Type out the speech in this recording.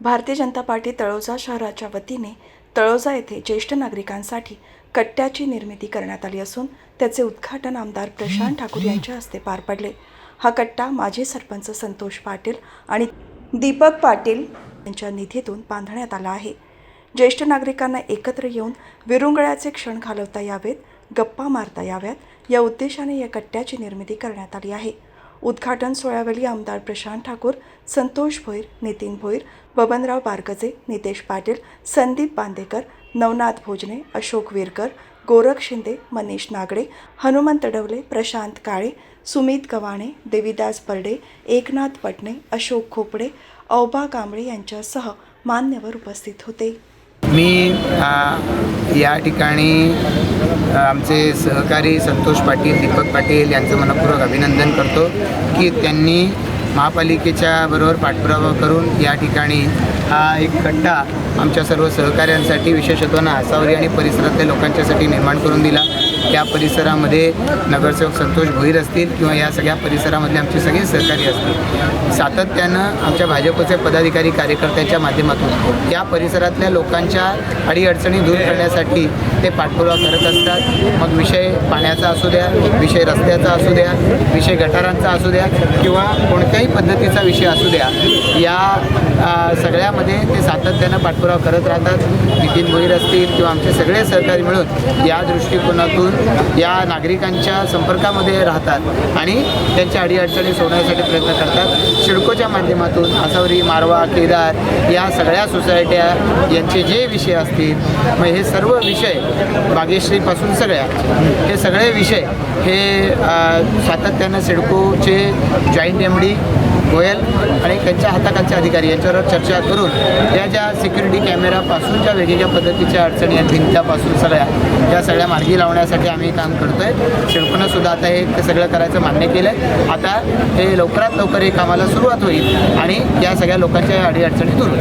Bharatiya Janata party Taloja शहराच्या वतीने तळोजा येथे ज्येष्ठ नागरिकांसाठी कट्ट्याची निर्मिती करण्यात आली असून त्याचे उद्घाटन आमदार प्रशांत ठाकूर यांच्या हस्ते पार पडले. हा कट्टा माजी सरपंच संतोष पाटील आणि दीपक पाटील यांच्या निधीतून बांधण्यात आला आहे. ज्येष्ठ नागरिकांना एकत्र येऊन विरुंगळ्याचे क्षण घालवता यावेत गप्पा मारता याव्यात या उद्देशाने या कट्ट्याची निर्मिती करण्यात आली आहे. उद्घाटन सोहळ्यावेळी आमदार प्रशांत ठाकूर संतोष भोईर नितीन भोईर बबनराव बारकजे नितेश पाटील संदीप बांदेकर नवनाथ भोजने अशोक विरकर गोरख शिंदे मनीष नागडे हनुमंत डवले प्रशांत काळे सुमित गव्हाणे देविदास बर्डे एकनाथ पटणे अशोक खोपडे औबा कांबळे यांच्यासह मान्यवर उपस्थित होते. मी या ठिकाणी आमचे सहकारी संतोष पाटील दीपक पाटील यांचं मनपूर्वक अभिनंदन करतो की त्यांनी महापालिकेच्या बरोबर पाठपुरावा करून या ठिकाणी हा एक कट्टा आमच्या सर्व सहकाऱ्यांसाठी विशेषत्वानं आसावरी आणि परिसरातल्या लोकांच्यासाठी निर्माण करून दिला. त्या परिसरामध्ये नगरसेवक संतोष भोईर असतील किंवा या सगळ्या परिसरामधले आमचे सगळे सहकारी असतील. सातत्यानं आमच्या भाजपचे पदाधिकारी कार्यकर्त्यांच्या माध्यमातून या परिसरातल्या लोकांच्या अडीअडचणी दूर करण्यासाठी ते पाठपुरावा करत असतात. मग विषय पाण्याचा असू द्या विषय रस्त्याचा असू द्या विषय गटारांचा असू द्या किंवा कोणत्याही पद्धतीचा विषय असू द्या या सगळ्यामध्ये ते सातत्यानं पाठपुरावा करत राहतात. नितीन भोईर असतील किंवा आमचे सगळे सहकारी मिळून या दृष्टिकोनातून या नागरिकांच्या संपर्कामध्ये राहतात आणि त्यांच्या अडीअडचणी सोडवण्यासाठी प्रयत्न करतात. शिडकोच्या माध्यमातून आसावरी मारवा केदार या सगळ्या सोसायट्या यांचे जे विषय असतील मग हे सर्व विषय बागेश्रीपासून सगळ्या. हे सगळे विषय हे सातत्यानं सिडकोचे जॉईंट एम डी गोयल आणि त्यांच्या हाताखालचे अधिकारी यांच्यावर चर्चा करून या ज्या सिक्युरिटी कॅमेरापासून ज्या वेगवेगळ्या पद्धतीच्या अडचणी आहेत भिंत्यापासून सगळ्या त्या सगळ्या मार्गी लावण्यासाठी आम्ही काम करतो आहे शिडकोनं सुद्धा आता हे ते सगळं करायचं मान्य केलं आहे आता हे लवकरात लवकर हे कामाला सुरुवात होईल आणि या सगळ्या लोकांच्या अडीअडचणी दूर